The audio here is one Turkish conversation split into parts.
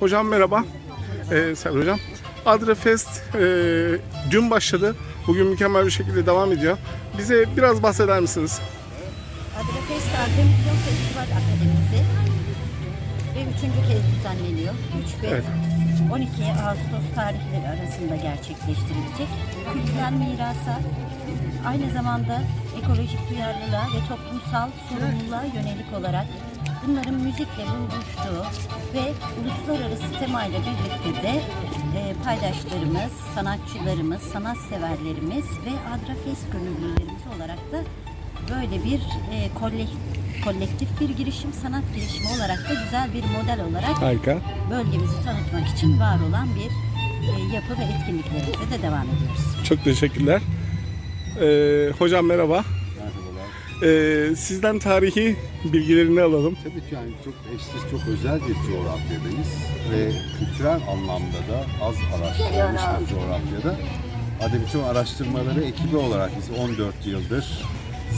Hocam merhaba. Ee, Serhat Hocam. Adre Fest e, dün başladı. Bugün mükemmel bir şekilde devam ediyor. Bize biraz bahseder misiniz? Adrefest Artemizyon Festival Akademisi ve üçüncü kez düzenleniyor. 3 ve Evet. 12 Ağustos tarihleri arasında gerçekleştirilecek. Kültürel mirasa aynı zamanda ekolojik duyarlılığa ve toplumsal sorumluluğa yönelik olarak bunların müzikle buluştuğu ve uluslararası temayla birlikte de e, paydaşlarımız, sanatçılarımız, sanatseverlerimiz ve Adrafest gönüllülerimiz olarak da böyle bir e, kolektif bir girişim, sanat girişimi olarak da güzel bir model olarak Harika. bölgemizi tanıtmak için var olan bir e, yapı ve etkinliklerimize de devam ediyoruz. Çok teşekkürler. Ee, hocam merhaba. Merhabalar. Ee, sizden tarihi bilgilerini alalım. Tabii ki yani çok eşsiz, çok özel bir coğrafyadayız ve kültürel anlamda da az araştırılmış bir coğrafyada. Adebityon araştırmaları ekibi olarak biz 14 yıldır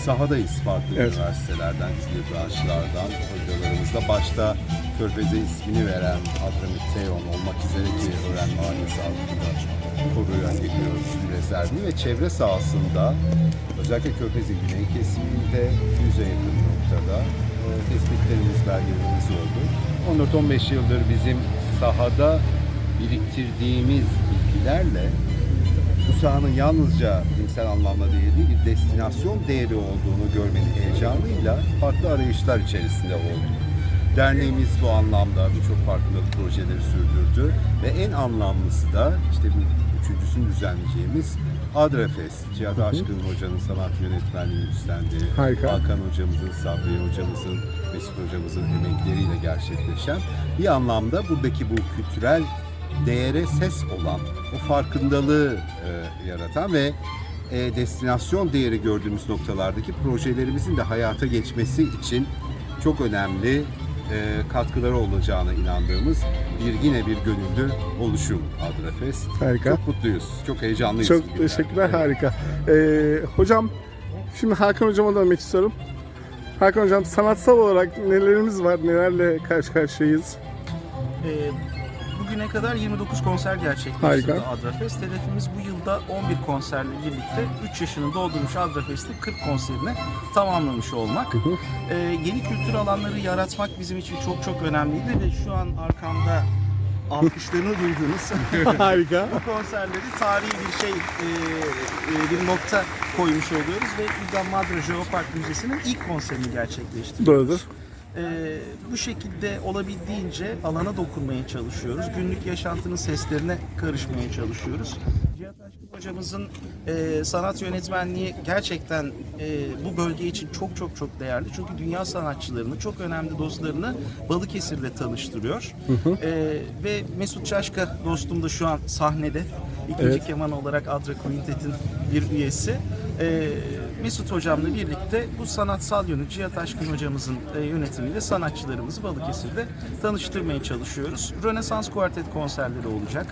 sahadayız farklı Evet. üniversitelerden, çeşitli branşlardan hocalarımızla başta Körfez'e ismini veren Adramit Teon olmak üzere ki öğrenme ailesi altında koruya geliyoruz rezervini ve çevre sahasında özellikle Körfez'in güney kesiminde yüze yakın noktada e, tespitlerimiz, belgelerimiz oldu. 14-15 yıldır bizim sahada biriktirdiğimiz bilgilerle bu sahanın yalnızca bilimsel anlamda değil, bir destinasyon değeri olduğunu görmenin heyecanıyla farklı arayışlar içerisinde olduk. Derneğimiz bu anlamda birçok farkındalık projeleri sürdürdü ve en anlamlısı da işte bu üçüncüsünü düzenleyeceğimiz Adrefest, Cihat Aşkın Hoca'nın sanat yönetmenliğini üstlendiği, Harika. Hakan Hocamızın, Sabri Hocamızın, Mesut Hocamızın emekleriyle gerçekleşen bir anlamda buradaki bu kültürel değere ses olan, o farkındalığı e, yaratan ve e, destinasyon değeri gördüğümüz noktalardaki projelerimizin de hayata geçmesi için çok önemli e, katkıları olacağına inandığımız bir yine bir gönüllü oluşum Adrefest. Harika. Çok mutluyuz, çok heyecanlıyız. Çok teşekkürler. Harika. Ee, hocam şimdi Hakan hocama dönmek istiyorum. Hakan hocam sanatsal olarak nelerimiz var? Nelerle karşı karşıyayız? Ee, bugüne kadar 29 konser gerçekleştirdi Harika. Adrafest. Hedefimiz bu yılda 11 konserle birlikte 3 yaşını doldurmuş Adrafest'i 40 konserini tamamlamış olmak. Ee, yeni kültür alanları yaratmak bizim için çok çok önemliydi ve şu an arkamda alkışlarını duyduğunuz Harika. bu konserleri tarihi bir şey, e, e, bir nokta koymuş oluyoruz ve Ida Madre Geopark Müzesi'nin ilk konserini gerçekleştiriyoruz. Doğrudur. Ee, bu şekilde olabildiğince alana dokunmaya çalışıyoruz. Günlük yaşantının seslerine karışmaya çalışıyoruz. Cihat Aşkın hocamızın e, sanat yönetmenliği gerçekten e, bu bölge için çok çok çok değerli. Çünkü dünya sanatçılarını, çok önemli dostlarını Balıkesir'de tanıştırıyor. Ee, ve Mesut Çaşka dostum da şu an sahnede. İkinci Evet. keman olarak Adra Quintet'in bir üyesi. Ee, Mesut hocamla birlikte bu sanatsal yönü Cihat Aşkın hocamızın e, yönetimiyle sanatçılarımızı Balıkesir'de tanıştırmaya çalışıyoruz. Rönesans Kuartet konserleri olacak.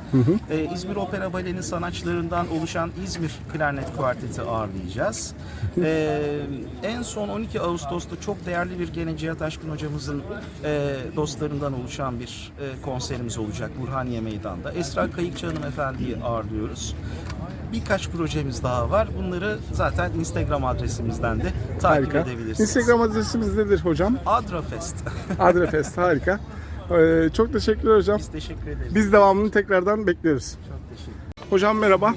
Ee, İzmir Opera Bale'nin sanatçılarından oluşan İzmir Klarnet Kuarteti ağırlayacağız. Ee, en son 12 Ağustos'ta çok değerli bir gene Cihat Aşkın hocamızın e, dostlarından oluşan bir e, konserimiz olacak Burhaniye Meydan'da. Esra Kayıkçı hanımefendiyi ağırlıyoruz. Birkaç projemiz daha var. Bunları zaten Instagram adresimizden de takip Harika. edebilirsiniz. Instagram adresimiz nedir hocam? Adrafest. Adrefest harika. Ee, çok teşekkürler hocam. Biz teşekkür ederiz. Biz devamını tekrardan bekliyoruz. Çok teşekkür Hocam merhaba.